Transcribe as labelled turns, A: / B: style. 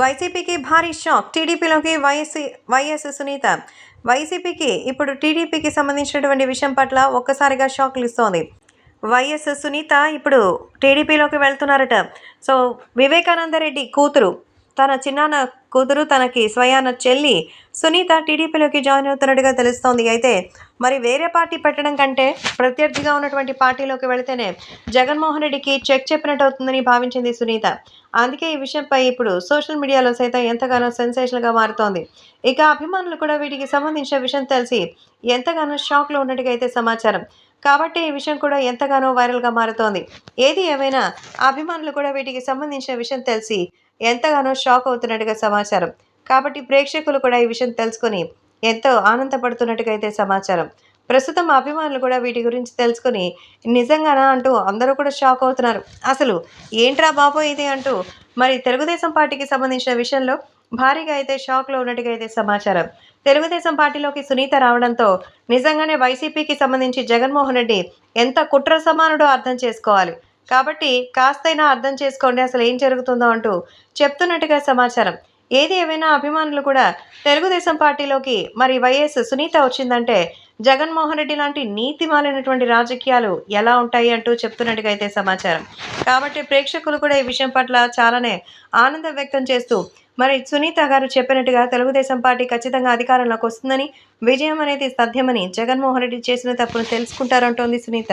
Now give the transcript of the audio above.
A: వైసీపీకి భారీ షాక్. టీడీపీలోకి వైఎస్ వైఎస్ సునీత. వైసీపీకి ఇప్పుడు టీడీపీకి సంబంధించినటువంటి విషయం పట్ల ఒక్కసారిగా షాక్లు ఇస్తోంది వైఎస్ సునీత ఇప్పుడు టీడీపీలోకి వెళ్తున్నారట. సో వివేకానంద రెడ్డి కూతురు తన చిన్నాన్న కూతురు తనకి స్వయాన చెల్లి సునీత టీడీపీలోకి జాయిన్ అవుతున్నట్టుగా తెలుస్తోంది. అయితే మరి వేరే పార్టీ పెట్టడం కంటే ప్రత్యర్థిగా ఉన్నటువంటి పార్టీలోకి వెళితేనే జగన్మోహన్ రెడ్డికి చెక్ చెప్పినట్టు అవుతుందని భావించింది సునీత. అందుకే ఈ విషయంపై ఇప్పుడు సోషల్ మీడియాలో సైతం ఎంతగానో సెన్సేషన్గా మారుతోంది. ఇక అభిమానులు కూడా వీటికి సంబంధించిన విషయం తెలిసి ఎంతగానో షాక్లో ఉన్నట్టుగా అయితే సమాచారం. కాబట్టి ఈ విషయం కూడా ఎంతగానో వైరల్గా మారుతోంది. ఏది ఏమైనా అభిమానులు కూడా వీటికి సంబంధించిన విషయం తెలిసి ఎంతగానో షాక్ అవుతున్నట్టుగా సమాచారం. కాబట్టి ప్రేక్షకులు కూడా ఈ విషయం తెలుసుకొని ఎంతో ఆనందపడుతున్నట్టుగా అయితే సమాచారం. ప్రస్తుతం అభిమానులు కూడా వీటి గురించి తెలుసుకొని నిజంగానా అంటూ అందరూ కూడా షాక్ అవుతున్నారు. అసలు ఏంట్రా బాబో ఇది అంటూ మరి తెలుగుదేశం పార్టీకి సంబంధించిన విషయంలో భారీగా అయితే షాక్లో ఉన్నట్టుగా అయితే సమాచారం. తెలుగుదేశం పార్టీలోకి సునీత రావడంతో నిజంగానే వైసీపీకి సంబంధించి జగన్మోహన్ రెడ్డి ఎంత కుట్ర సమానుడో అర్థం చేసుకోవాలి. కాబట్టి కాస్తైనా అర్థం చేసుకోండి అసలు ఏం జరుగుతుందో అంటూ చెప్తున్నట్టుగా సమాచారం. ఏది ఏమైనా అభిమానులు కూడా తెలుగుదేశం పార్టీలోకి మరి వైఎస్ సునీత వచ్చిందంటే జగన్మోహన్ రెడ్డి లాంటి నీతి మాలినటువంటి రాజకీయాలు ఎలా ఉంటాయి అంటూ చెప్తున్నట్టుగా అయితే సమాచారం. కాబట్టి ప్రేక్షకులు కూడా ఈ విషయం పట్ల చాలానే ఆనందం వ్యక్తం చేస్తూ మరి సునీత గారు చెప్పినట్టుగా తెలుగుదేశం పార్టీ ఖచ్చితంగా అధికారంలోకి వస్తుందని విజయం అనేది సాధ్యమని జగన్మోహన్ రెడ్డి చేసిన తప్పును తెలుసుకుంటారంటోంది సునీత.